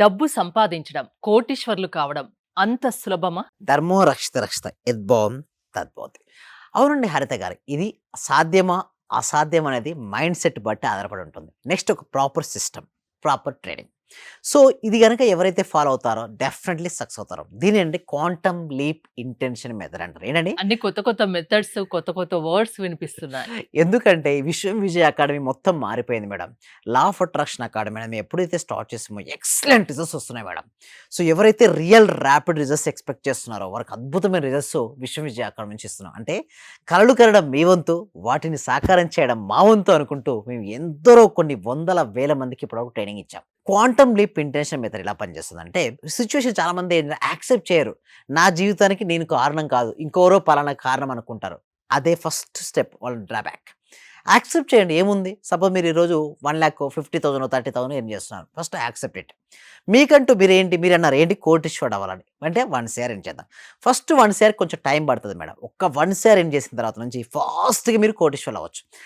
డబ్బు సంపాదించడం కోటీశ్వర్లు కావడం అంత సులభమా? ధర్మో రక్షిత రక్షిత యద్భవం తద్భవతి అవునండి హరిత గారు ఇది సాధ్యమా అసాధ్యం అనేది మైండ్ సెట్ బట్టి ఆధారపడి ఉంటుంది. నెక్స్ట్ ఒక proper system proper training so ఇది కనుక ఎవరైతే ఫాలో అవుతారో డెఫినెట్లీ సక్సెస్ అవుతారో. దీని అంటే క్వాంటమ్ లీప్ ఇంటెన్షన్ మెథడ్ అంటారు. ఏంటండి? అన్ని కొత్త కొత్త మెథడ్స్ కొత్త కొత్త వర్డ్స్ వినిపిస్తున్నాయి. ఎందుకంటే విశ్వం విజయ్ అకాడమీ మొత్తం మారిపోయింది madam. Law of attraction academy madam ఎప్పుడైతే స్టార్ట్ చేసామో ఎక్సలెంట్ రిజల్ట్స్ వస్తున్నాయి మేడం. సో ఎవరైతే రియల్ ర్యాపిడ్ రిజల్ట్స్ ఎక్స్పెక్ట్ చేస్తున్నారో వారికి అద్భుతమైన రిజల్ట్స్ విశ్వం విజయ్ అకాడమీ నుంచి ఇస్తున్నాం. అంటే కలలు కరడం మీ వంతు వాటిని సాకారం చేయడం మా వంతు అనుకుంటూ మేము ఎందరో కొన్ని వందల వేల మందికి ఇప్పుడు ట్రైనింగ్ ఇచ్చాం. క్వాంటమ్ లీప్ ఇంటెన్షన్ మెథడ్ ఇలా పనిచేస్తుంది అంటే సిచ్యువేషన్ చాలామంది యాక్సెప్ట్ చేయరు. నా జీవితానికి నేను కారణం కాదు ఇంకోరో పలానా కారణం అనుకుంటారు. అదే ఫస్ట్ స్టెప్ వాళ్ళ డ్రాబ్యాక్. యాక్సెప్ట్ చేయండి ఏముంది? సపోజ్ మీరు ఈరోజు one lakh fifty thousand thirty thousand ఏం చేస్తున్నారు? First accept it. మీకంటూ మీరు ఏంటి మీరు అన్నారు ఏంటి కోటిశ్వడ్ అవ్వాలని. అంటే వన్ షేర్ ఏం చేద్దాం? ఫస్ట్ వన్ షేర్ కొంచెం టైం పడుతుంది మేడం. ఒక్క వన్ షేర్ ఏం చేసిన తర్వాత నుంచి ఫాస్ట్గా మీరు కోటిశ్వర్ అవ్వచ్చు.